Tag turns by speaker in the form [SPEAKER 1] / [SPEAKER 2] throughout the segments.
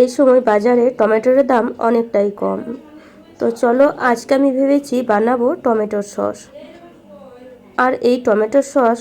[SPEAKER 1] এই সময় বাজারে টমেটোর দাম অনেকটাই কম। তো চলো আজকে আমি ভেবেছি বানাবো টমেটোর সস। আর এই টমেটোর সস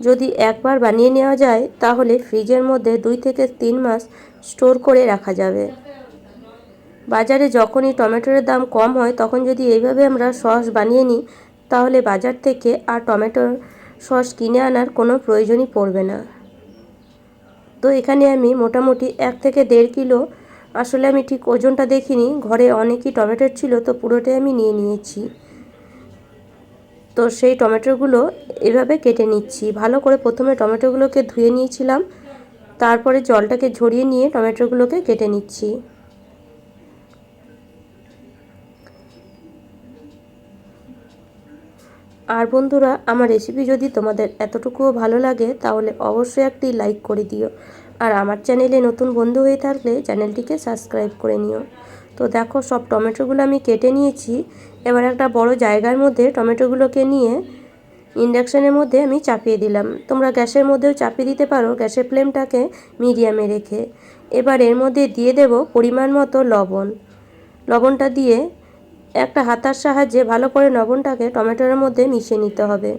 [SPEAKER 1] যদি একবার বানিয়ে নেওয়া যায়, তাহলে ফ্রিজের মধ্যে দুই থেকে তিন মাস স্টোর করে রাখা যাবে। বাজারে যখনই টমেটোর দাম কম হয়, তখন যদি এইভাবে আমরা সস বানিয়ে নিই, তাহলে বাজার থেকে আর টমেটোর সস কিনে আনার কোনো প্রয়োজনই পড়বে না। তো এখানে আমি মোটামুটি এক থেকে দেড় কিলো, আসলে আমি ঠিক ওজনটা দেখিনি, ঘরে অনেকই টমেটোর ছিল, তো পুরোটাই আমি নিয়ে নিয়েছি। তো সেই টমেটোগুলো এভাবে কেটে নিচ্ছি, ভালো করে প্রথমে টমেটোগুলোকে ধুয়ে নিয়েছিলাম, তারপরে জলটাকে ঝরিয়ে নিয়ে টমেটোগুলোকে কেটে নিচ্ছি। আর বন্ধুরা, আমার রেসিপি যদি তোমাদের এতটুকুও ভালো লাগে, তাহলে অবশ্যই একটি লাইক করে দিও। আর আমার চ্যানেলে নতুন বন্ধু হয়ে থাকলে চ্যানেলটিকে সাবস্ক্রাইব করে নিও। তো দেখো, সব টমেটোগুলো আমি কেটে নিয়েছি। এবার একটা বড় জায়গার মধ্যে টমেটোগুলোকে নিয়ে ইন্ডাকশানের মধ্যে আমি চাপিয়ে দিলাম। তোমরা গ্যাসের মধ্যেও চাপিয়ে দিতে পারো, গ্যাসের ফ্লেমটাকে মিডিয়ামে রেখে। এবার এর মধ্যে দিয়ে দেব পরিমাণ মতো লবণ। লবণটা দিয়ে একটা হাতার সাহায্যে ভালো করে লবণটাকে টমেটোর মধ্যে মিশিয়ে নিতে হবে।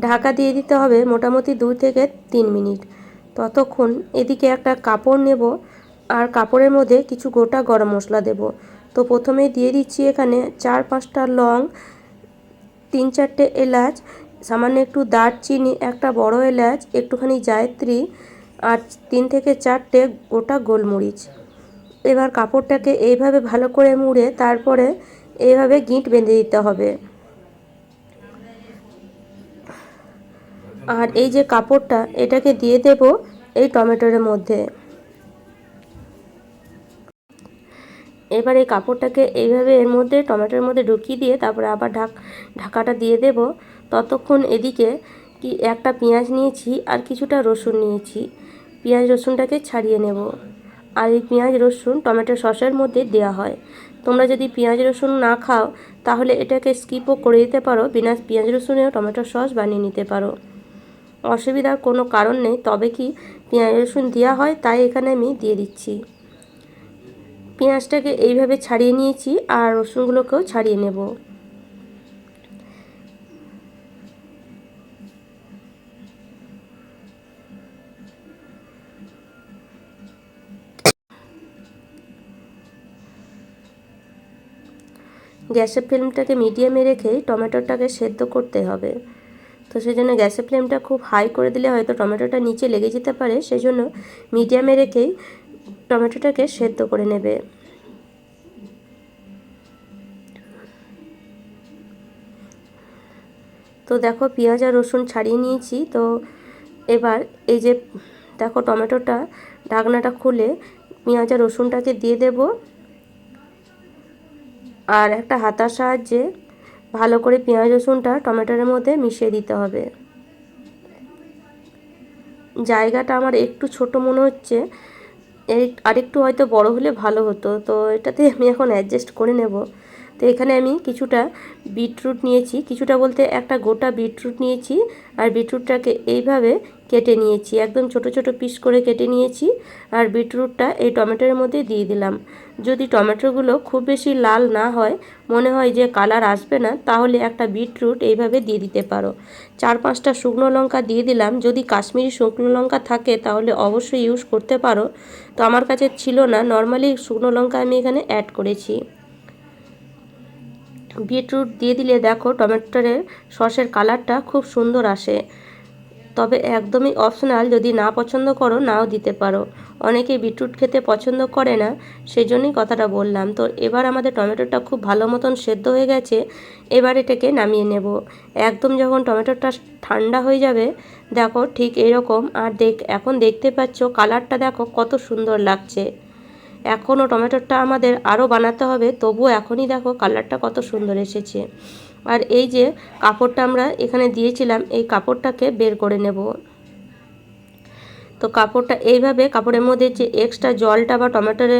[SPEAKER 1] ঢাকা দিয়ে দিতে হবে মোটামুটি দুই থেকে তিন মিনিট। ততক্ষণ এদিকে একটা কাপড় নেব আর কাপড়ের মধ্যে কিছু গোটা গরম মশলা দেব। তো প্রথমে দিয়ে দিচ্ছি এখানে চার পাঁচটা লং, তিন চারটে এলাচ, সামান্য একটু দারচিনি, একটা বড় এলাচ, একটুখানি জায়ত্রী আর তিন থেকে চারটে গোটা গোলমরিচ। এবার কাপড়টাকে এইভাবে ভালো করে মুড়ে তারপরে এইভাবে গিঁট বেঁধে দিতে হবে। আর এই যে কাপড়টা, এটাকে দিয়ে দেব এই টমেটোর মধ্যে। এবার এই কাপড়টাকে এইভাবে এর মধ্যে, টমেটোর মধ্যে ঢুকিয়ে দিয়ে তারপরে আবার ঢাক ঢাকাটা দিয়ে দেব। ততক্ষণ এদিকে কি একটা পেঁয়াজ নিয়েছি আর কিছুটা রসুন নিয়েছি। পেঁয়াজ রসুনটাকে ছাড়িয়ে নেব। আর এই পেঁয়াজ, রসুন, টমেটো সসের মধ্যে দেওয়া হয়। তোমরা যদি পেঁয়াজ, রসুন না খাও, তাহলে এটাকে স্কিপও করে দিতে পারো, বিনা পেঁয়াজ, রসুনেও টমেটো সস বানিয়ে নিতে পারো। অসুবিধার কোনো কারণ নেই, তবে কি পেঁয়াজ, রসুন দেওয়া হয়, তাই এখানে আমি দিয়ে দিচ্ছি। পেঁয়াজটাকে এইভাবে ছাড়িয়ে নিয়েছি, আর রসুনগুলোকেও ছাড়িয়ে নেব। গ্যাসের ফ্লেমটাকে মিডিয়ামে রেখেই টমেটোটাকে সেদ্ধ করতে হবে। তো সেই জন্য গ্যাসের ফ্লেমটা খুব হাই করে দিলে হয়তো টমেটোটা নিচে লেগে যেতে পারে সেই জন্য মিডিয়ামে রেখেই টমেটোটাকে সেদ্ধ করে নেবে। তো দেখো পেঁয়াজ আর রসুন ছাড়িয়ে নিয়েছি, তো এবার এই যে দেখো টমেটোটা, ঢাকনাটা খুলে পেঁয়াজ আর রসুনটাকে দিয়ে দেব। আর একটা হাতার সাহায্যে ভালো করে পেঁয়াজ, রসুনটা টমেটোর মধ্যে মিশিয়ে দিতে হবে। জায়গাটা আমার একটু ছোট মনে হচ্ছে। আরেকটু হয়তো বড় হলে ভালো হতো, তো এটাতে আমি এখন অ্যাডজাস্ট করে নেব। তো এখানে আমি কিছুটা বিটরুট নিয়েছি। কিছুটা বলতে একটা গোটা বিটরুট নিয়েছি আর বিটরুটটাকে এইভাবে কেটে নিয়েছি। একদম ছোট ছোট পিস করে কেটে নিয়েছি আর বিটরুটটা এই টমেটোর মধ্যে দিয়ে দিলাম। যদি টমেটোগুলো খুব বেশি লাল না হয়, মনে হয় যে কালার আসবে না, তাহলে একটা বিটরুট এইভাবে দিয়ে দিতে পারো। চার পাঁচটা শুকনো লঙ্কা দিয়ে দিলাম। যদি কাশ্মীরি শুকনো লঙ্কা থাকে, তাহলে অবশ্যই ইউজ করতে পারো। তো আমার কাছে ছিল না। নর্মালি শুকনো লঙ্কা আমি এখানে অ্যাড করেছি। বিটরুট দিয়ে দিলে দেখো টমেটোরের সসের কালারটা খুব সুন্দর আসে। তবে একদমই অপশনাল যদি না পছন্দ করো, নাও দিতে পারো। অনেকে বিটরুট খেতে পছন্দ করে না সেই জন্যই কথাটা বললাম। তো এবার আমাদের টমেটোটা খুব ভালো মতন সেদ্ধ হয়ে গেছে, এবার এটাকে নামিয়ে নেব। একদম যখন টমেটোটা ঠান্ডা হয়ে যাবে, দেখো ঠিক এরকম। আর দেখ, এখন দেখতে পাচ্ছ, কালারটা দেখো কত সুন্দর লাগছে। এখনও টমেটোটা আমাদের আরও বানাতে হবে, তবুও এখনই দেখো কালারটা কত সুন্দর এসেছে। আর এই যে কাপড়টা আমরা এখানে দিয়েছিলাম, এই কাপড়টাকে বের করে নেব। তো কাপড়টা এইভাবে কাপড়ের মধ্যে যে এক্সট্রা জলটা বা টমেটোর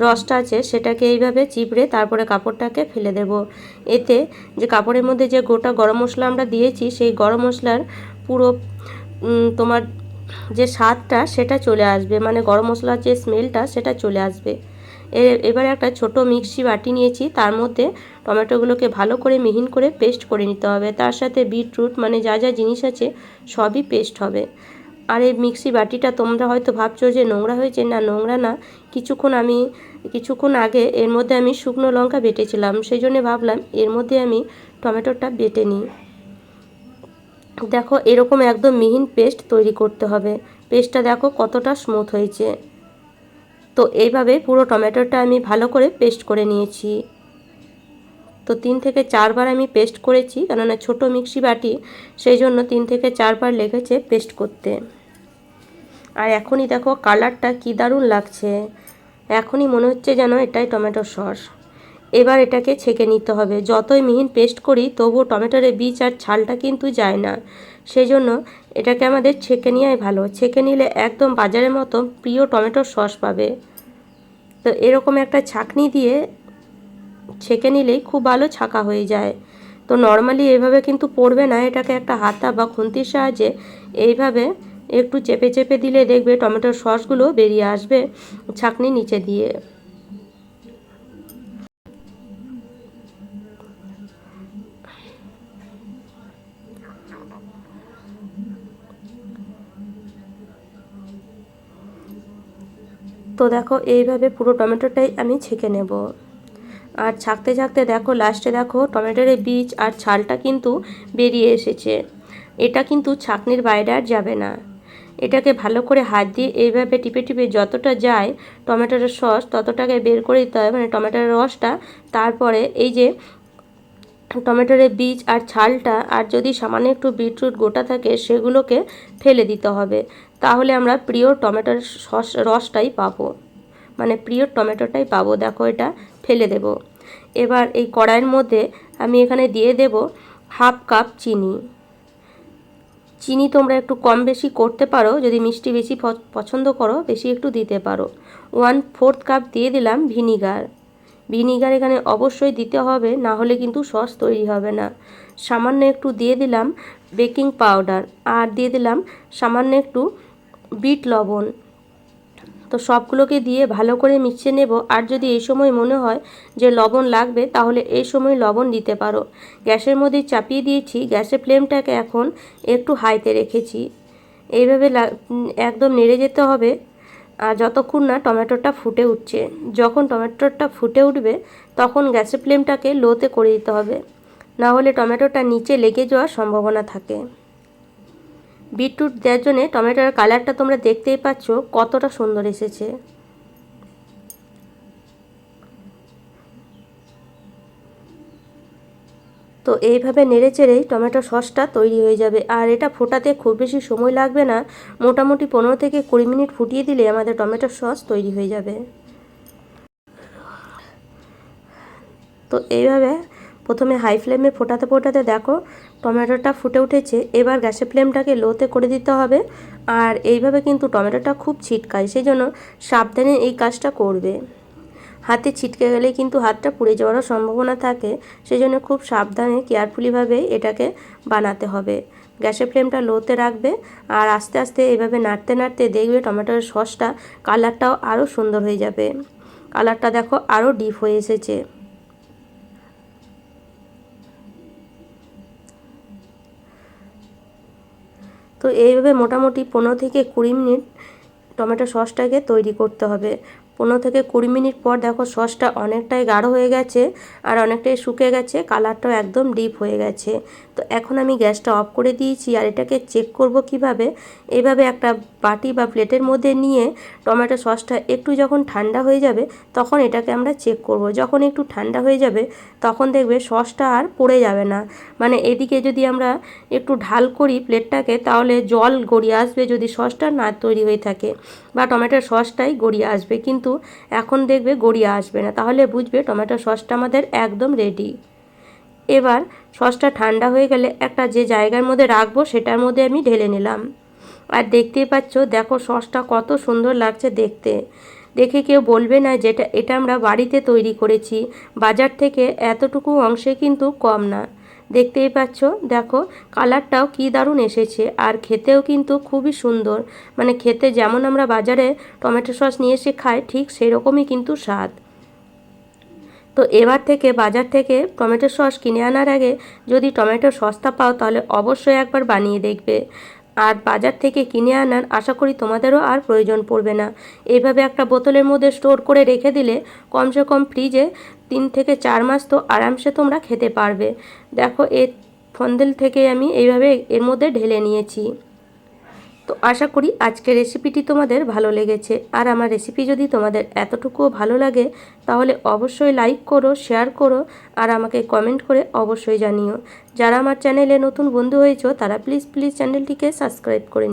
[SPEAKER 1] রসটা আছে, সেটাকে এইভাবে চিপড়ে তারপরে কাপড়টাকে ফেলে দেব। এতে যে কাপড়ের মধ্যে যে গোটা গরম মশলা আমরা দিয়েছি, সেই গরম মশলার পুরো তোমার যে স্বাদটা সেটা চলে আসবে মানে গরম মশলার যে স্মেলটা সেটা চলে আসবে। এবারে একটা ছোট মিক্সি বাটি নিয়েছি, তার মধ্যে টমেটোগুলোকে ভালো করে মিহিন করে পেস্ট করে নিতে হবে। তার সাথে বিটরুট মানে যা যা জিনিস আছে সবই পেস্ট হবে। আর এই মিক্সি বাটিটা তোমরা হয়তো ভাবছ যে নোংরা হয়েছে, না নোংরা না। কিছুক্ষণ আমি, কিছুক্ষণ আগে এর মধ্যে আমি শুকনো লঙ্কা বেটেছিলাম, সেই জন্য ভাবলাম এর মধ্যে আমি টমেটোটা বেটে নিই। দেখো, এরকম একদম মিহিন পেস্ট তৈরি করতে হবে। পেস্টটা দেখো কতটা স্মুথ হয়েছে। তো এইভাবে পুরো টমেটোটা আমি ভালো করে পেস্ট করে নিয়েছি। তো তিন থেকে চারবার আমি পেস্ট করেছি, কেননা ছোট মিক্সি বাটি, সেই জন্য তিন থেকে চারবার লেগেছে পেস্ট করতে। আর এখনই দেখো কালারটা কী দারুণ লাগছে। এখনই মনে হচ্ছে যেন এটাই টমেটো সস। এবার এটাকে ছেঁকে নিতে হবে। যতই মিহিন পেস্ট করি, তবুও টমেটোর বীজ আর ছালটা কিন্তু যায় না। সেই জন্য এটাকে আমাদের ছেঁকে নেওয়াই ভালো। ছেঁকে নিলে একদম বাজারের মতো প্রিয় টমেটোর সস পাবে। তো এরকম একটা ছাঁকনি দিয়ে ছেঁকে নিলেই খুব ভালো ছাঁকা হয়ে যায়। তো নর্মালি এইভাবে কিন্তু পড়বে না। এটাকে একটা হাতা বা খুন্তির সাহায্যে এইভাবে একটু চেপে চেপে দিলে দেখবে টমেটোর সসগুলো বেরিয়ে আসবে ছাঁকনি নিচে দিয়ে। তো দেখো, এইভাবে পুরো টমেটোটাই আমি ছেঁকে নেব। আর ছাকতে ছাকতে দেখো লাস্টে দেখো, টমেটোর বীজ আর ছালটা কিন্তু বেরিয়ে এসেছে। এটা কিন্তু ছাকনির বাইরে আর যাবে না। এটাকে ভালো করে হাত দিয়ে এইভাবে টিপে টিপে যতটা যায় টমেটোর সস ততটাকে বের করে দিতে হবে মানে টমেটোর রসটা, তারপরে এই যে টমেটোর বীজ আর ছালটা, আর যদি সামান্য একটু বিটরুট গোটা থাকে, সেগুলোকে ফেলে দিতে হবে। তাহলে আমরা প্রিয় টমেটোর সস, রসটাই পাবো। মানে প্রিয় টমেটোটাই পাবো। দেখো এটা ফেলে দেব। এবার এই কড়াইয়ের মধ্যে আমি এখানে দিয়ে দেব হাফ কাপ চিনি। চিনি তোমরা একটু কম বেশি করতে পারো। যদি মিষ্টি বেশি পছন্দ করো, বেশি একটু দিতে পারো। ওয়ান ফোর্থ কাপ দিয়ে দিলাম ভিনিগার। ভিনিগার এখানে অবশ্যই দিতে হবে, না হলে কিন্তু সস তৈরি হবে না। সামান্য একটু দিয়ে দিলাম বেকিং পাউডার। আর দিয়ে দিলাম সামান্য একটু বিট লবণ। তো সবগুলোকে দিয়ে ভালো করে মিশিয়ে নেব। আর যদি এই সময় মনে হয় যে লবণ লাগবে, তাহলে এই সময় লবণ দিতে পারো। গ্যাসের মধ্যে চাপিয়ে দিয়েছি। গ্যাসের ফ্লেমটাকে এখন একটু হাইতে রেখেছি। এইভাবে একদম নেড়ে যেতে হবে। আর যতক্ষণ না টমেটোটা ফুটে উঠছে, যখন টমেটোটা ফুটে উঠবে, তখন গ্যাসের ফ্লেমটাকে লোতে করে দিতে হবে। না হলে টমেটোটা নিচে লেগে যাওয়ার সম্ভাবনা থাকে। বিটরুট দেওয়ার জন্যে টমেটোর কালারটা তোমরা দেখতেই পাচ্ছ, কতটা সুন্দর এসেছে। তো এইভাবে নেড়ে চেড়েই টমেটো সসটা তৈরি হয়ে যাবে। আর এটা ফোটাতে খুব বেশি সময় লাগবে না, মোটামুটি পনেরো থেকে কুড়ি মিনিট ফুটিয়ে দিলে আমাদের টমেটো সস তৈরি হয়ে যাবে। তো এইভাবে প্রথমে হাই ফ্লেমে ফোটাতে ফোটাতে দেখো টমেটোটা ফুটে উঠেছে, এবার গ্যাসের ফ্লেমটাকে লোতে করে দিতে হবে আর এইভাবে কিন্তু টমেটোটা খুব ছিটকায় সেই জন্য সাবধানে এই কাজটা করবে। হাতে ছিটকে গেলে কিন্তু হাতটা পুড়ে যাওয়ারও সম্ভাবনা থাকে সেই জন্য খুব সাবধানে, কেয়ারফুলিভাবে এটাকে বানাতে হবে। গ্যাসের ফ্লেমটা লোতে রাখবে আর আস্তে আস্তে এভাবে নাড়তে নাড়তে দেখবে টমেটোর সসটা, কালারটাও আরও সুন্দর হয়ে যাবে। কালারটা দেখো আরও ডিপ হয়ে এসেছে। তো এইভাবে মোটামুটি পনেরো থেকে কুড়ি মিনিট টমেটো সসটাকে তৈরি করতে হবে। পনেরো থেকে কুড়ি মিনিট পর দেখো সসটা অনেকটাই গাঢ় হয়ে গেছে আর অনেকটাই শুকে গেছে, কালারটাও একদম ডিপ হয়ে গেছে। তো এখন আমি গ্যাসটা অফ করে দিয়েছি আর এটাকে চেক করব কীভাবে। এভাবে একটা বাটি বা প্লেটের মধ্যে নিয়ে টমেটো সসটা একটু যখন ঠান্ডা হয়ে যাবে, তখন এটাকে আমরা চেক করব। যখন একটু ঠান্ডা হয়ে যাবে, তখন দেখবে সসটা আর পড়ে যাবে না। মানে এদিকে যদি আমরা একটু ঢাল করি প্লেটটাকে, তাহলে জল গড়িয়ে আসবে যদি সসটা না তৈরি হয়ে থাকে বা টমেটোর সসটাই গড়িয়ে আসবে। কিন্তু এখন দেখবে গড়িয়ে আসবে না। তাহলে বুঝবে টমেটো সসটা আমাদের একদম রেডি এবার সসটা ঠান্ডা হয়ে গেলে একটা যে জায়গার মধ্যে রাখব, সেটার মধ্যে আমি ঢেলে নিলাম। আর দেখতেই পাচ্ছ, দেখো সসটা কত সুন্দর লাগছে দেখতে। দেখে কেউ বলবে না যেটা এটা আমরা বাড়িতে তৈরি করেছি। বাজার থেকে এতটুকু অংশে কিন্তু কম না। দেখতেই পাচ্ছ, দেখো কালারটাও কি দারুণ এসেছে। আর খেতেও কিন্তু খুবই সুন্দর। মানে খেতে যেমন আমরা বাজারে টমেটো সস নিয়ে এসে খাই, ঠিক সেরকমই কিন্তু স্বাদ। তো এবার থেকে, বাজার থেকে টমেটো সস কিনে আনার আগে যদি টমেটো সস্তা পাও, তাহলে অবশ্যই একবার বানিয়ে দেখবে। আর বাজার থেকে কিনে আনার আশা করি তোমাদেরও আর প্রয়োজন পড়বে না। এইভাবে একটা বোতলের মধ্যে স্টোর করে রেখে দিলে কমসে কম ফ্রিজে তিন থেকে চার মাস তো আরামসে তোমরা খেতে পারবে। দেখো এ ফন্দেল থেকে আমি এইভাবে এর মধ্যে ঢেলে নিয়েছি। তো আশা করি আজকের রেসিপিটি তোমাদের ভালো লেগেছে। আর আমার রেসিপি যদি তোমাদের এতটুকুও ভালো লাগে, তাহলে অবশ্যই লাইক করো শেয়ার করো, আর আমাকে কমেন্ট করে অবশ্যই জানিও। যারা আমার চ্যানেলে নতুন বন্ধু হয়েছ, তারা প্লিজ প্লিজ চ্যানেলটিকে সাবস্ক্রাইব করে